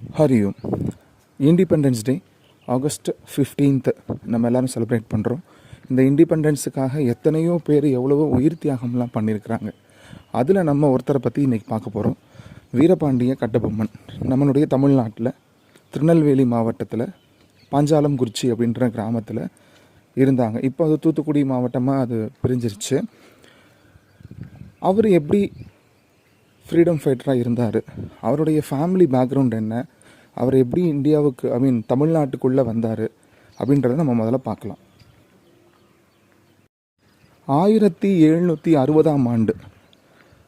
Hariom independence day August fifteenth நம்ம எல்லாரும் celebrate பண்ணுறோம் இந்த இண்டிபெண்டன்ஸுக்காக எத்தனையோ பேர் எவ்வளவோ உயிர் தியாகம்லாம் பண்ணியிருக்கிறாங்க அதில் நம்ம ஒருத்தரை பற்றி இன்றைக்கி பார்க்க போகிறோம் வீரபாண்டிய கட்டபொம்மன் நம்மளுடைய தமிழ்நாட்டில் திருநெல்வேலி மாவட்டத்தில் பாஞ்சாலங்குறிச்சி அப்படின்ற கிராமத்தில் இருந்தாங்க. இப்போ அது தூத்துக்குடி மாவட்டமாக அது பிரிஞ்சிருச்சு. அவர் எப்படி ஃப்ரீடம் ஃபைட்டராக இருந்தார். அவருடைய ஃபேமிலி பேக்ரவுண்ட் என்ன? அவர் எப்படி இந்தியாவுக்கு ஐ மீன் தமிழ்நாட்டுக்குள்ளே வந்தார்? அப்படின்றத நம்ம முதல்ல பார்க்கலாம். ஆயிரத்தி எழுநூற்றி அறுபதாம் ஆண்டு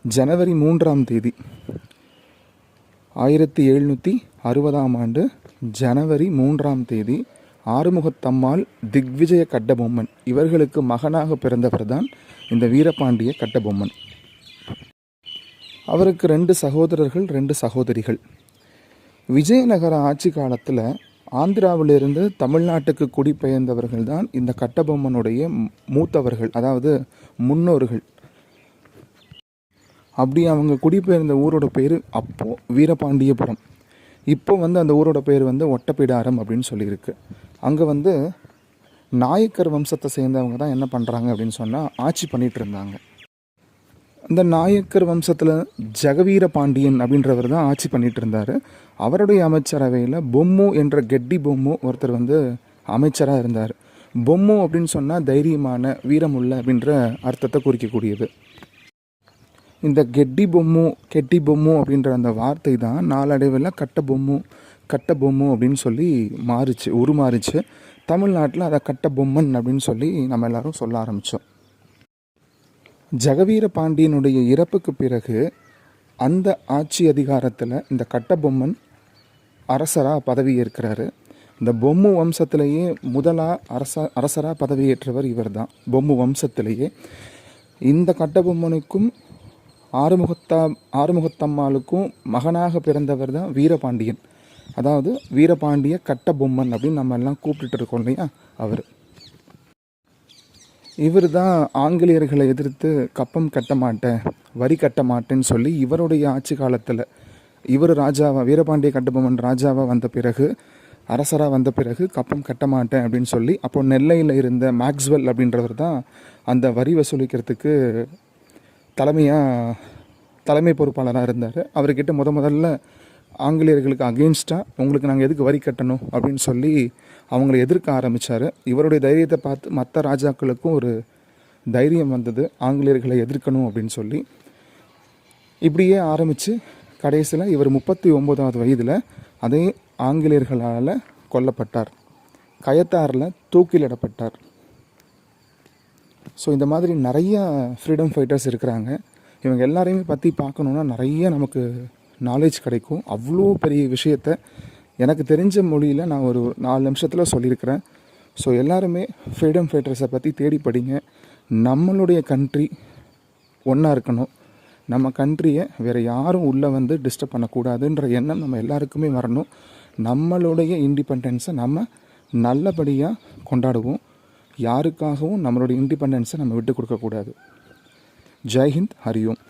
ஜனவரி மூன்றாம் தேதி ஆயிரத்தி எழுநூற்றி அறுபதாம் ஆண்டு ஜனவரி மூன்றாம் தேதி ஆறுமுகத்தம்மாள் திக்விஜய கட்டபொம்மன் இவர்களுக்கு மகனாக பிறந்தவர் தான் இந்த வீரபாண்டிய கட்டபொம்மன். அவருக்கு ரெண்டு சகோதரர்கள் ரெண்டு சகோதரிகள். விஜயநகர ஆட்சி காலத்தில் ஆந்திராவிலிருந்து தமிழ்நாட்டுக்கு குடிபெயர்ந்தவர்கள் தான் இந்த கட்டபொம்மனுடைய மூத்தவர்கள் அதாவது முன்னோர்கள். அப்படி அவங்க குடிபெயர்ந்த ஊரோட பேர் அப்போது வீரபாண்டியபுரம். இப்போ வந்து அந்த ஊரோட பேர் வந்து ஒட்டப்பிடாரம் அப்படின்னு சொல்லியிருக்கு. அங்கே வந்து நாயக்கர் வம்சத்தை சேர்ந்தவங்க தான் என்ன பண்ணுறாங்க அப்படின்னு சொன்னால் ஆட்சி பண்ணிகிட்டு இருந்தாங்க. இந்த நாயக்கர் வம்சத்தில் ஜெகவீர பாண்டியன் அப்படின்றவர் தான் ஆட்சி பண்ணிட்டு இருந்தார். அவருடைய அமைச்சரவையில் பொம்மு என்ற கெட்டி பொம்மு ஒருத்தர் வந்து அமைச்சராக இருந்தார். பொம்மு அப்படின்னு சொன்னால் தைரியமான வீரமுள்ள அப்படின்ற அர்த்தத்தை குறிக்கக்கூடியது. இந்த கெட்டி பொம்மு கெட்டி பொம்மு அப்படின்ற அந்த வார்த்தை தான் நாளடைவில் கட்ட பொம்மு கட்ட பொம்மு அப்படின்னு சொல்லி மாறுச்சு உருமாறுச்சு. தமிழ்நாட்டில் அதை கட்ட பொம்மன் அப்படின்னு சொல்லி நம்ம எல்லாரும் சொல்ல ஆரம்பித்தோம் ஜெகவீர பாண்டியனுடைய இறப்புக்கு பிறகு அந்த ஆட்சி அதிகாரத்தில் இந்த கட்டபொம்மன் அரசராக பதவியேற்கிறாரு. இந்த பொம்மு வம்சத்திலேயே முதலாக அரச அரசராக பதவியேற்றவர் இவர் தான் பொம்மு வம்சத்திலேயே. இந்த கட்டபொம்மனுக்கும் ஆறுமுகத்தா ஆறுமுகத்தம்மாளுக்கும் மகனாக பிறந்தவர் தான் வீரபாண்டியன். அதாவது வீரபாண்டிய கட்டபொம்மன் அப்படின்னு நம்ம எல்லாம் கூப்பிட்டுட்டு இருக்கோம் இல்லையா? அவர். இவர் தான் ஆங்கிலேயர்களை எதிர்த்து கப்பம் கட்ட மாட்டேன் வரி கட்ட மாட்டேன்னு சொல்லி இவருடைய ஆட்சி காலத்தில் இவர் ராஜாவா வீரபாண்டிய கட்டபொம்மன் ராஜாவாக வந்த பிறகு அரசராக வந்த பிறகு கப்பம் கட்ட மாட்டேன் அப்படின்னு சொல்லி அப்போ நெல்லையில் இருந்த மேக்ஸ்வெல் அப்படின்றவர் தான் அந்த வரி வசூலிக்கிறதுக்கு தலைமையாக தலைமை பொறுப்பாளராக இருந்தார். அவர்கிட்ட முத முதல்ல ஆங்கிலேயர்களுக்கு அகெயின்ஸ்டாக உங்களுக்கு நாங்கள் எதுக்கு வரி கட்டணும்? அப்படின்னு சொல்லி அவங்களை எதிர்க்க ஆரம்பித்தார் இவருடைய தைரியத்தை பார்த்து மற்ற ராஜாக்களுக்கும் ஒரு தைரியம் வந்தது. ஆங்கிலேயர்களை எதிர்க்கணும் அப்படின்னு சொல்லி. இப்படியே ஆரம்பித்து கடைசியில் இவர் முப்பத்தி ஒம்போதாவது வயதில் அதே ஆங்கிலேயர்களால் கொல்லப்பட்டார். கயத்தாரில் தூக்கிலிடப்பட்டார். ஸோ இந்த மாதிரி நிறைய ஃப்ரீடம் ஃபைட்டர்ஸ் இருக்கிறாங்க. இவங்க எல்லாரையுமே பற்றி பார்க்கணுன்னா நிறைய நமக்கு நாலேஜ் கிடைக்கும். அவ்வளோ பெரிய விஷயத்தை எனக்கு தெரிஞ்ச மொழியில் நான் ஒரு நாலு நிமிஷத்தில் சொல்லியிருக்கிறேன். ஸோ எல்லாருமே ஃப்ரீடம் ஃபைட்டர்ஸை பற்றி தேடி படிங்க. நம்மளுடைய கண்ட்ரி ஒன்றா இருக்கணும். நம்ம கண்ட்ரியை வேறு யாரும் உள்ளே வந்து டிஸ்டர்ப் பண்ணக்கூடாதுன்ற எண்ணம் நம்ம எல்லாருக்குமே வரணும். நம்மளுடைய இண்டிபெண்டன்ஸை நம்ம நல்லபடியாக கொண்டாடுவோம். யாருக்காகவும் நம்மளுடைய இண்டிபெண்டன்ஸை நம்ம விட்டு கொடுக்கக்கூடாது ஜெய்ஹிந்த் ஹரியோம்